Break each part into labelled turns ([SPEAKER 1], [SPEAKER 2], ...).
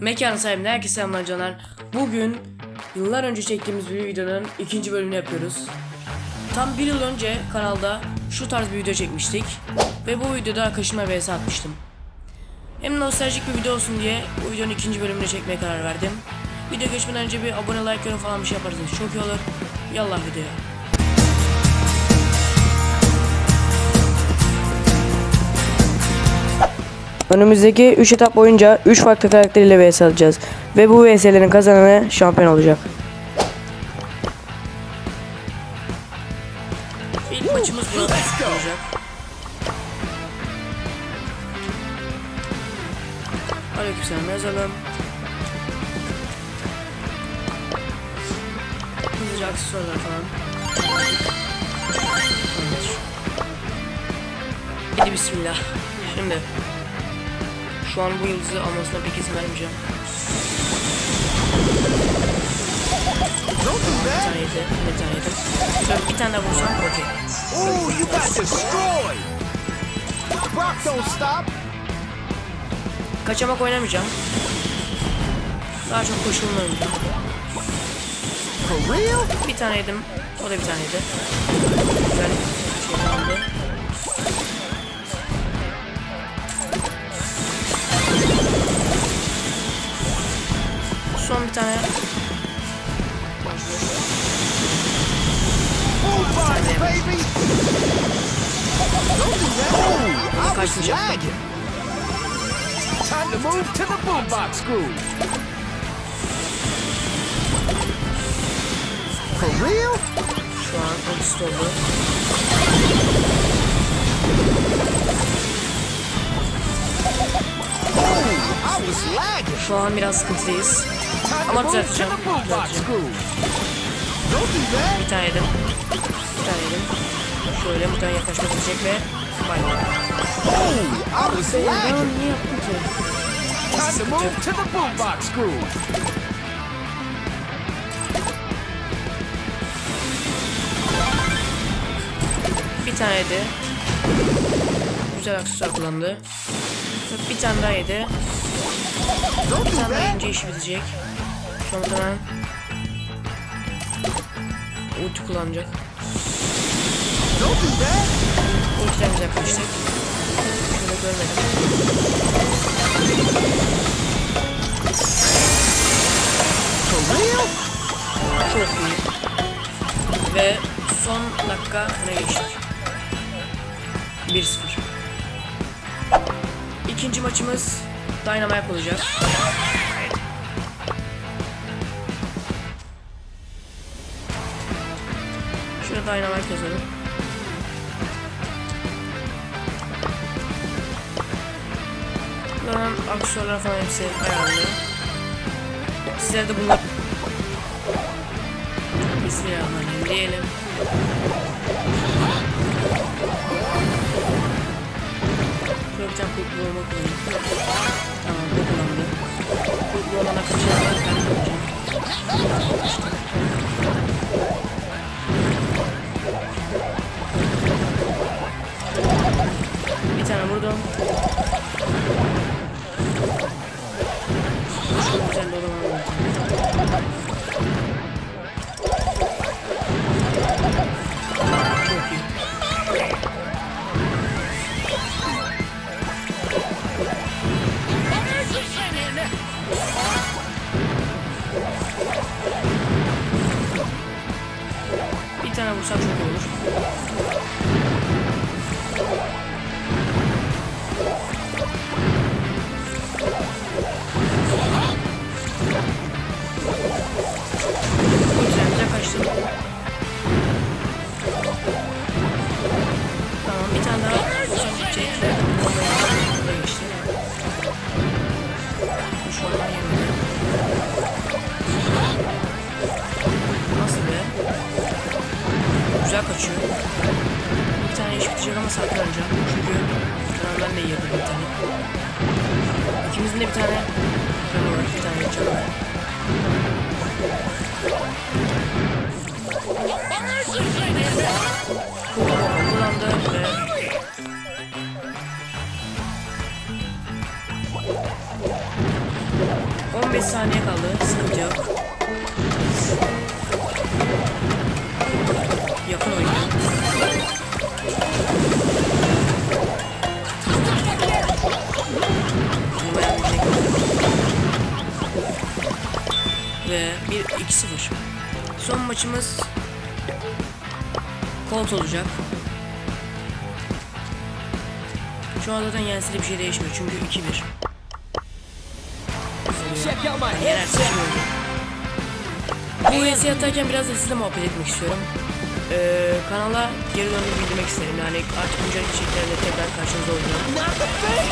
[SPEAKER 1] Mekan sahibine herkese selamlar canlar. Bugün yıllar önce çektiğimiz bir videonun ikinci bölümünü yapıyoruz. Tam bir yıl önce kanalda şu tarz bir video çekmiştik. Ve bu videoda arkadaşıma vs atmıştım. Hem nostaljik bir video olsun diye bu videonun ikinci bölümünü çekmeye karar verdim. Video geçmeden önce bir abone like yorum falan bir şey yaparsanız çok iyi olur. Yallah videoya. Önümüzdeki 3 etap boyunca 3 farklı karakteriyle vs alacağız. Ve bu vs'lerin kazananı şampiyon olacak. İlk maçımız bu olacak. Aleykümselam yazalım. Hızlıca aksesuarlar falan. Hadi bismillah. Şimdi şu an bu yıldızı almasına pek izin vermeyeceğim. Bir tane yedi, bir tane yedi. Şöyle bir tane daha vursam okey.
[SPEAKER 2] Ooh, you got destroyed! Brock don't stop!
[SPEAKER 1] Kaçamak oynamayacağım. Daha çok koşulma oynayacağım.
[SPEAKER 2] For real?
[SPEAKER 1] Bir tane yedim, o da bir tane yedi. Güzel şey oldu. Son bir tane
[SPEAKER 2] Boombox, baby! Don't do that! Ooh, I was
[SPEAKER 1] kaçmayacak.
[SPEAKER 2] lagging! Time to move to the boombox groove! For real?
[SPEAKER 1] şu an ultisi oldu. Şu an biraz sıkıntılıyız. Ama düzelteceğim. Bir tane yedim. Bir tane yedim. Şöyle muhtemelen yaklaşmak isteyecek ve bay bay.
[SPEAKER 2] Ooh, I was lagging!
[SPEAKER 1] niye yaptın ki?
[SPEAKER 2] Time to move to the boombox groove!
[SPEAKER 1] Bir tane yedi. Güzel aksesuar kullandı. Bir tane daha yedi. Bir tane yiyince işi bitecek. Şu an muhtemelen ulti kullanacak. Ultiden kaçtık. Şöyle görmedim. Çok iyi. Ve son dakika öne geçtik. 1-0. İkinci maçımız Dynamite olacak. Şurada Dynamite yazalım. Buradan aksesuarlar falan hepsi ayarlı. Sizler de bunlar Bismillahirrahmanirrahim diyelim. Şöyle bir tane kurtlu olmak kullanayım. Tamam bu kullandı. Kurtlu olan akışlardan ben kullanacağım. Bir tane vurdum. Çok de yedim bir tane. İkimizin de bir tane canı var. Bir tane canı var. Kullandı ve 15 saniye kaldı. Sıkıntı yok. 2-0. Son maçımız Colt olacak. Şu an zaten yense bir şey değişmiyor çünkü 2-1. Bu yesi atarken biraz da sizinle muhabbet etmek istiyorum. Ee, kanala geri döndüğümü bildirmek isterim. Yani artık güncel içeriklerle tekrar karşınızda olacağım.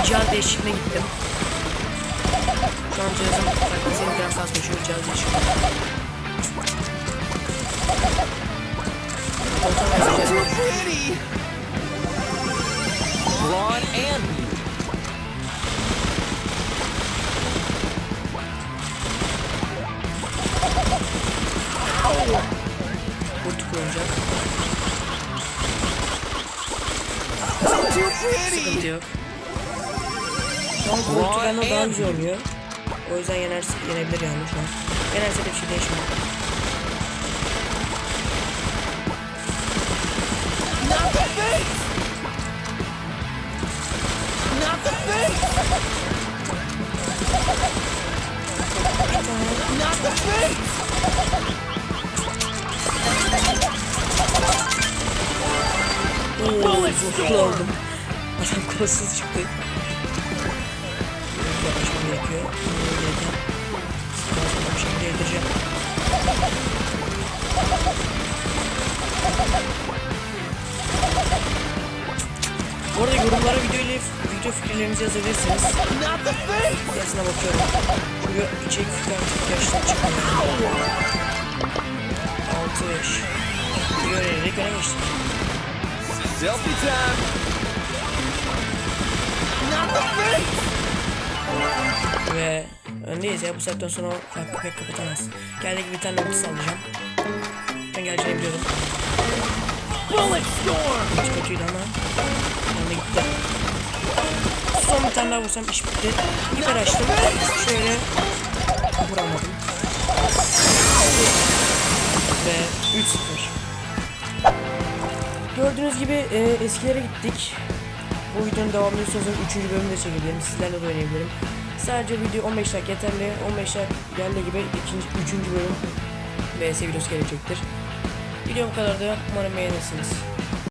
[SPEAKER 1] Cihan değişikliğine gittim. An cihazım farklı biraz kasmış. Şöyle cihaz değişikliği. Koltuğa
[SPEAKER 2] Too
[SPEAKER 1] benziyor.
[SPEAKER 2] pretty. Blonde and.
[SPEAKER 1] Kurt kullanacak. Sıkıntı yok. An Kurt'u benden daha güzel oynuyor. O yüzden yenerse, yenebilir yani şu an. Yenerse de bir şey değişmiyor.
[SPEAKER 2] Not the face. Not the face. Not the face.
[SPEAKER 1] Ooo zorlu oldum. Adam kolsuz çıktı. Yaklaşmam gerekiyor. Bir şekilde yedireceğim. Bu arada yorumlara video ile video fikirlerinizi yazabilirsiniz. Yazına bakıyorum. Çünkü içerik fikirler çok yaşlı çıkmıyor. 6 yaş. Bir öğrenerek öne geçtik.
[SPEAKER 2] Selfie time. Not the face.
[SPEAKER 1] Ve öndeyiz ya bu saatten sonra farkı pek kapatamaz. Geldik bir tane ulti sallayacağım. Ben geleceğini biliyordum.
[SPEAKER 2] Bullet storm.
[SPEAKER 1] Hiç kötüydü ama yanına gitti. Son bir tane daha vursam iş bitti. Hiper açtım. Şöyle vuramadım. Ve 3-0. Gördüğünüz gibi e, eskilere gittik. Bu videonun devamını istiyorsanız 3. bölümü de çekebilirim. Sizlerle de oynayabilirim. Sadece video 15 dakika yeterli. 15 dakika geldiği gibi ikinci, 3. bölüm VS videosu gelecektir. Video bu kadardı. Umarım beğenirsiniz.